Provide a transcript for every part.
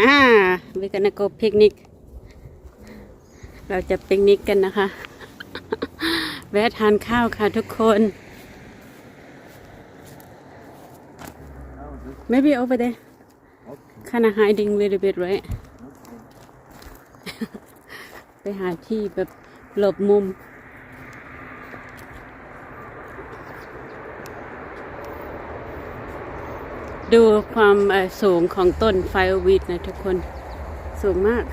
อ่า we're gonna go picnic เราจะปิกนิกกันนะคะ แวะทานข้าวค่ะทุกคน maybe over there kind of hiding a little bit right ไปหาที่แบบหลบมุม ดูความเอ่อสูงของต้นไฟวีดนะทุกคนสูงมาก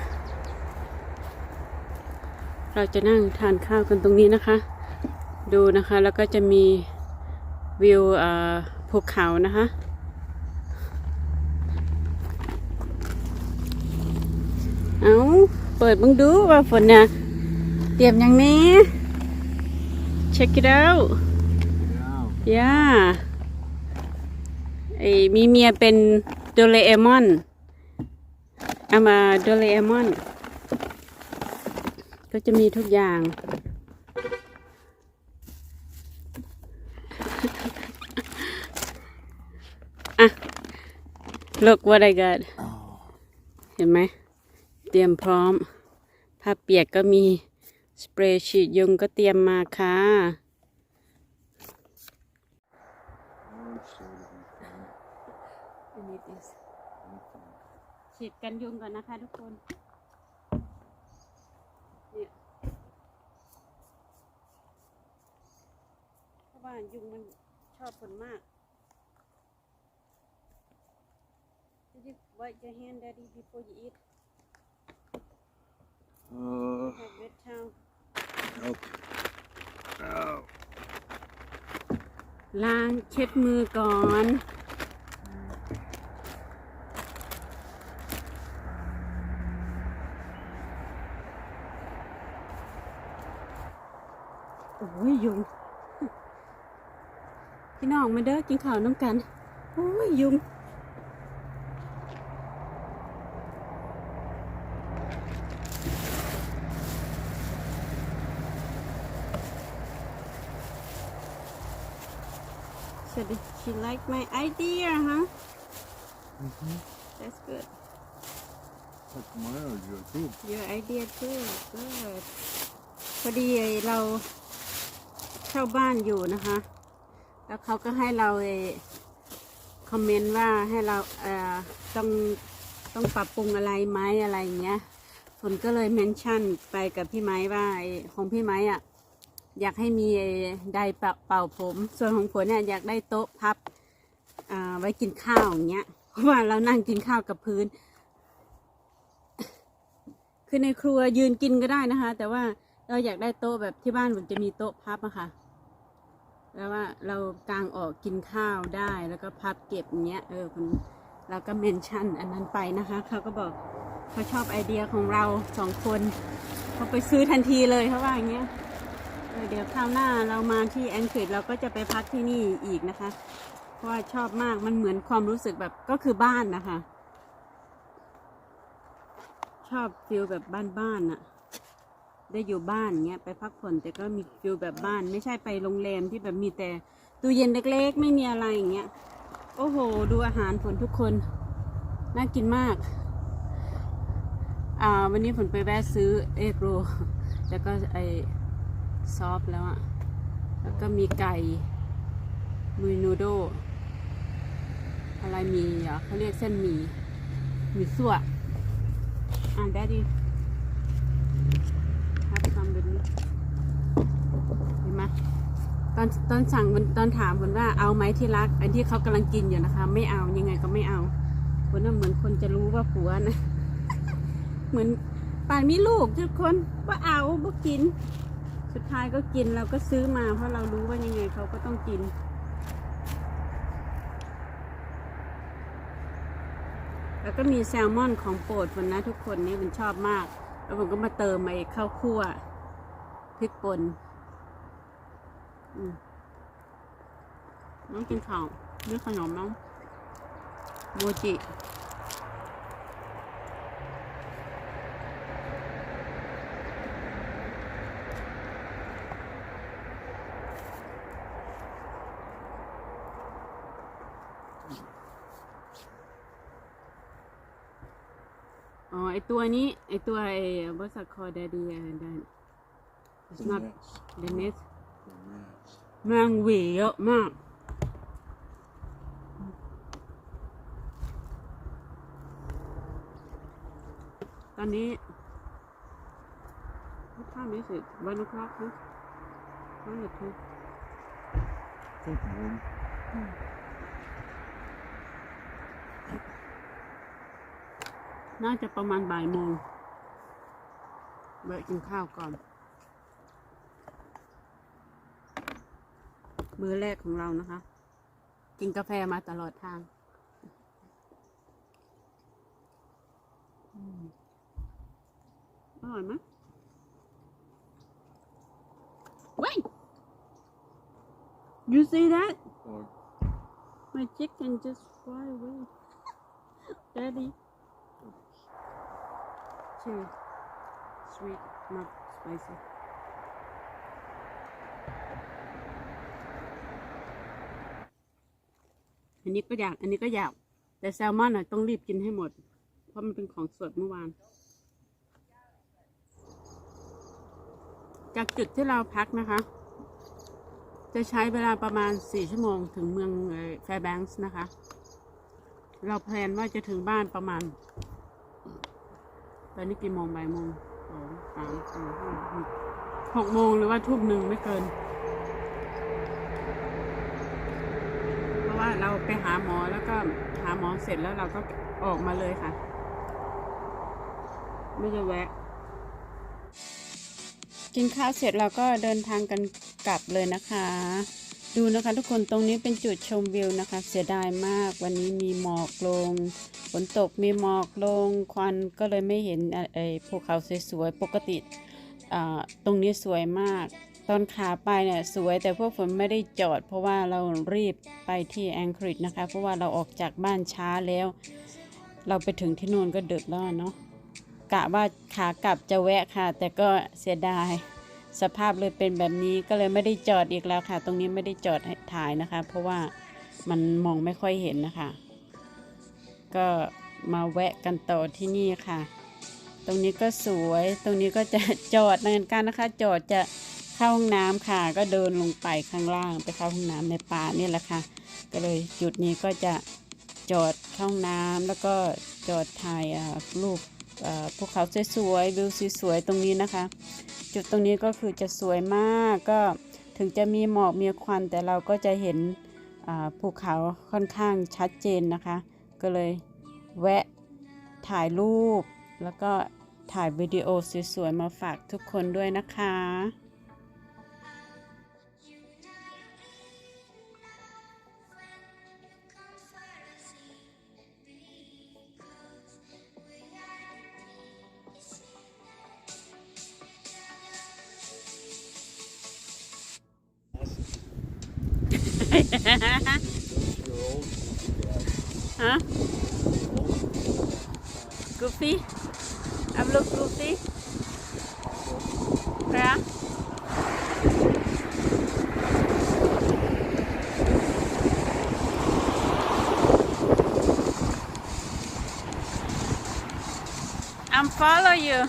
เราจะนั่งทานข้าวกันตรงนี้นะคะ ดูนะคะแล้วก็จะมีวิวเอ่อภูเขานะคะ เอาเปิดมึงดูว่าฝนเนี่ยเตรียมอย่างนี้ check it out yeah ไอ้ มีเมียเป็นโดเรเอมอนเอามาโดเรเอมอน ก็จะมีทุกอย่าง อะ look what I got เห็นไหม เตรียมพร้อม ผ้าเปียกก็มี สเปรย์ฉีดยุงก็เตรียมมาค่ะ ฉีดกันยุงก่อนนะคะทุกคนเนี่ยเพราะว่ายุงมันชอบคนมาก Did you wipe your hand, Daddy, before you eat? Uh, Have wet towel. okay. Oh. ล้างเช็ดมือก่อน โอ้ยยุงพี่น้องมาเด้อกินข้าวน้ำกันโอ้ยยุง So did she like my idea, huh? That's good. That's my idea too. Your idea too. Good. พอดีเรา เช่าบ้านอยู่นะคะ แล้วเขาก็ให้เราคอมเมนต์ว่าให้เราเอ่อต้องต้องปรับปรุงอะไรไหมอะไรอย่างเงี้ยฝนก็เลยเมนชั่นไปกับพี่ไม้ว่าของพี่ไม้อะอยากให้มีไดร์เป่าผม ส่วนของฝนเนี่ยอยากได้โต๊ะพับอ่าไว้กินข้าวอย่างเงี้ย เพราะว่าเรานั่งกินข้าวกับพื้น คือในครัวยืนกินก็ได้นะคะ แต่ว่า เราอยากได้โต๊ะแบบที่บ้านผมจะมีโต๊ะพับอะค่ะ แล้วว่าเรากางออกกินข้าวได้แล้วก็พับเก็บอย่างเงี้ย เออคุณเราก็เมนชั่นอันนั้นไปนะคะเขาก็บอกเขาชอบไอเดียของเราสองคนเขาไปซื้อทันทีเลยเขาว่าอย่างเงี้ยเออเดี๋ยวคราวหน้าเรามาที่แองเกฤษเราก็จะไปพักที่นี่อีกนะคะ เพราะว่าชอบมากมันเหมือนความรู้สึกแบบก็คือบ้านนะคะ ชอบฟิลแบบบ้านๆน่ะ ได้อยู่บ้านเงี้ยไปพักผ่อนแต่ก็มีฟิลแบบบ้าน ไม่ใช่ไปโรงแรมที่แบบมีแต่ตู้เย็นเล็กๆ ไม่มีอะไรอย่างเงี้ยโอ้โห ดูอาหารฝนทุกคน น่ากินมาก อ่า วันนี้ฝนไปแวะซื้อเอกโรแล้วก็ไอซอฟแล้วอะแล้วก็มีไก่มีนูโด อะไรมีเขาเรียกเส้นหมี่หมี่สั่วอ่านได้ดิ ครับทำแบบนี้เห็นไหมตอนตอนสั่งมันตอนถามคนว่าเอาไหมที่รัก อันที่เขากำลังกินอยู่นะคะ ไม่เอายังไงก็ไม่เอาคนน่ะเหมือนคนจะรู้ว่าผัวนะเหมือนป่านมีลูกทุกคนว่าเอาบ่กิน สุดท้ายก็กินเราก็ซื้อมา เพราะเรารู้ว่ายังไงเขาก็ต้องกินแล้วก็มีแซลมอนของโปรดมันนะทุกคนนี่มันชอบมาก แล้วผมก็มาเติมไปข้าวคั่วพริกป่นน้องกินข้าวด้วยขนมน้องโมจิ ตัวนี้ไอตัวไอบริษัทคอดดีอะดัน it's The not nets. the net The nets. แมงหวีเยอะมาก ตอนนี้ What time is it? One o'clock, huh? One or two? Think one. น่าจะประมาณบ่ายโมงเบะกินข้าวก่อน มื้อแรกของเรานะคะ กินกาแฟมาตลอดทางอืมอร่อยไหมเว้ย you see that Or my chicken just fly away daddy chili sweet not spicy อันนี้ก็อยาก อันนี้ก็อยาก แต่แซลมอนอะต้องรีบกินให้หมด เพราะมันเป็นของสดเมื่อวาน จากจุดที่เราพักนะคะ จะใช้เวลาประมาณ 4 ชั่วโมงถึงเมืองแฟร์แบงค์นะคะ เราแพลนว่าจะถึงบ้านประมาณ ตอนนี้กี่โมงบ่ายโมงสองสามสี่ห้าหกหกโมงหรือว่าทุ่มหนึ่งไม่เกิน เพราะว่าเราไปหาหมอแล้วก็หาหมอเสร็จแล้วเราก็ออกมาเลยค่ะ ไม่จะแวะ กินข้าวเสร็จเราก็เดินทางกันกลับเลยนะคะ ดูนะคะทุกคนตรงนี้เป็นจุดชมวิวนะคะ เสียดายมากวันนี้มีหมอกลงฝนตกมีหมอกลงควันก็เลยไม่เห็นไอ้ภูเขาสวยๆปกติตรงนี้สวยมาก ตอนขาไปเนี่ยสวยแต่พวกฝนไม่ได้จอด เพราะว่าเรารีบไปที่แองกฤษนะคะ เพราะว่าเราออกจากบ้านช้าแล้ว เราไปถึงที่นู่นก็ดึกแล้วเนาะกะว่าขากลับจะแวะค่ะ แต่ก็เสียดาย สภาพเลยเป็นแบบนี้ก็เลยไม่ได้จอดอีกแล้วค่ะ ตรงนี้ไม่ได้จอดถ่ายนะคะ เพราะว่ามันมองไม่ค่อยเห็นนะคะ ก็มาแวะกันต่อที่นี่ค่ะ ตรงนี้ก็สวยตรงนี้ก็จะจอดเหมือนกันนะคะ จอดจะเข้าห้องน้ำค่ะ ก็เดินลงไปข้างล่างไปเข้าห้องน้ำในป่านี่แหละค่ะ ก็เลยจุดนี้ก็จะจอดเข้าห้องน้ำแล้วก็จอดถ่ายรูปภูเขาสวยๆวิวสวยๆตรงนี้นะคะ จุดตรงนี้ก็คือจะสวยมากก็ถึงจะมีหมอกมีควันแต่เราก็จะเห็นภูเขาค่อนข้างชัดเจนนะคะ ก็เลยแวะถ่ายรูป แล้วก็ถ่ายวิดีโอสวยๆมาฝากทุกคนด้วยนะคะ ฮะกูฟี่ I'm look goofy ครับ I'm follow you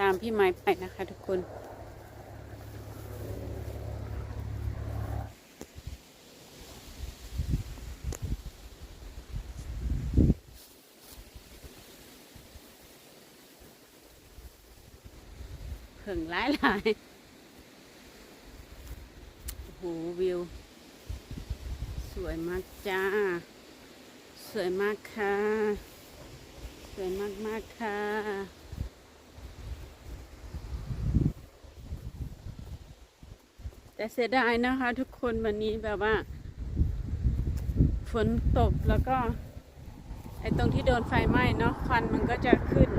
ตามพี่ไม้ไปนะคะทุกคน หลายหลายโอ้โหวิว สวยมากจ้า สวยมากค่ะ สวยมากมากค่ะ แต่เสียดายนะคะทุกคนวันนี้แบบว่า ฝนตกแล้วก็ไอ้ตรงที่โดนไฟไหม้เนาะควันมันก็จะขึ้น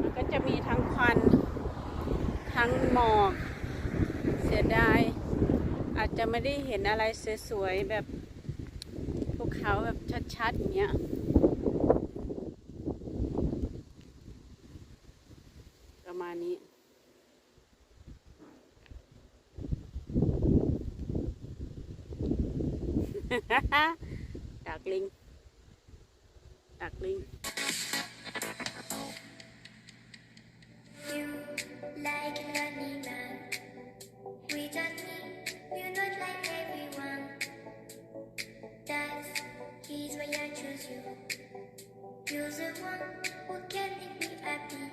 มันก็จะมีทั้งควัน ทั้งหมอกเสียดาย อาจจะไม่ได้เห็นอะไรสวยๆแบบภูเขาแบบชัดๆอย่างเงี้ยประมาณนี้ดักลิงดักลิง like an animal. Without me, you're not like everyone. That's is why I choose you. You're the one who can make me happy.